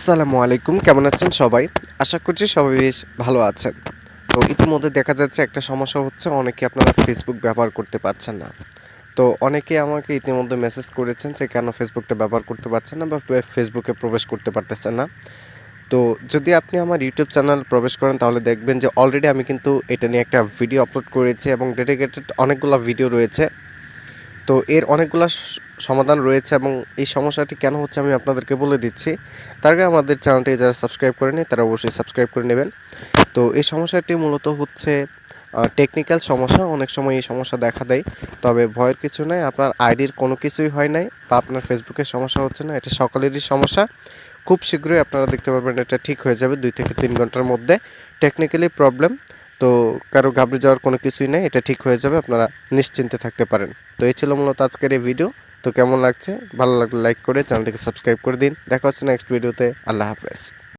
আসসালামু আলাইকুম, কেমন আছেন সবাই? আশা করছি সবাই বেশ ভালো আছেন। তো ইতিমধ্যে দেখা যাচ্ছে একটা সমস্যা হচ্ছে, অনেকে আপনারা ফেসবুক ব্যবহার করতে পারছেন না। তো অনেকে আমাকে ইতিমধ্যে মেসেজ করেছেন যে, কেন ফেসবুকটা ব্যবহার করতে পারছেন না বা ফেসবুকে প্রবেশ করতে পারতেছেন না? তো যদি আপনি আমার ইউটিউব চ্যানেল প্রবেশ করেন, তাহলে দেখবেন যে অলরেডি আমি কিন্তু এটা নিয়ে একটা ভিডিও আপলোড করেছি এবং ডেডিকেটেড অনেকগুলো ভিডিও রয়েছে। তো এর অনেকগুলো সমাধান রয়েছে এবং এই সমস্যাটি কেন হচ্ছে আমি আপনাদেরকে বলে দিচ্ছি। তার আগে আমাদের চ্যানেলটি যারা সাবস্ক্রাইব করে করেনি তারা অবশ্যই সাবস্ক্রাইব করে নেবেন। তো এই সমস্যাটি মূলত হচ্ছে টেকনিক্যাল সমস্যা। অনেক সময় এই সমস্যা দেখা দেয়। তবে ভয়ের কিছু নাই, আপনার আইডির কোনো কিছুই হয় নাই বা আপনার ফেসবুকের সমস্যা হচ্ছে না, এটা সকলেরই সমস্যা। খুব শীঘ্রই আপনারা দেখতে পাবেন এটা ঠিক হয়ে যাবে দুই থেকে তিন ঘণ্টার মধ্যে। টেকনিক্যালি প্রবলেম তো কারও ঘাবড়ে যাওয়ার কোনো কিছুই নেই, এটা ঠিক হয়ে যাবে, আপনারা নিশ্চিন্তে থাকতে পারেন। তো এই ছিল মূলত আজকের এই ভিডিও তো কেমন লাগছে? ভালো লাগলে লাইক করে চ্যানেলটিকে সাবস্ক্রাইব করে দিন। দেখা হচ্ছে নেক্সট ভিডিওতে আল্লাহ হাফেজ।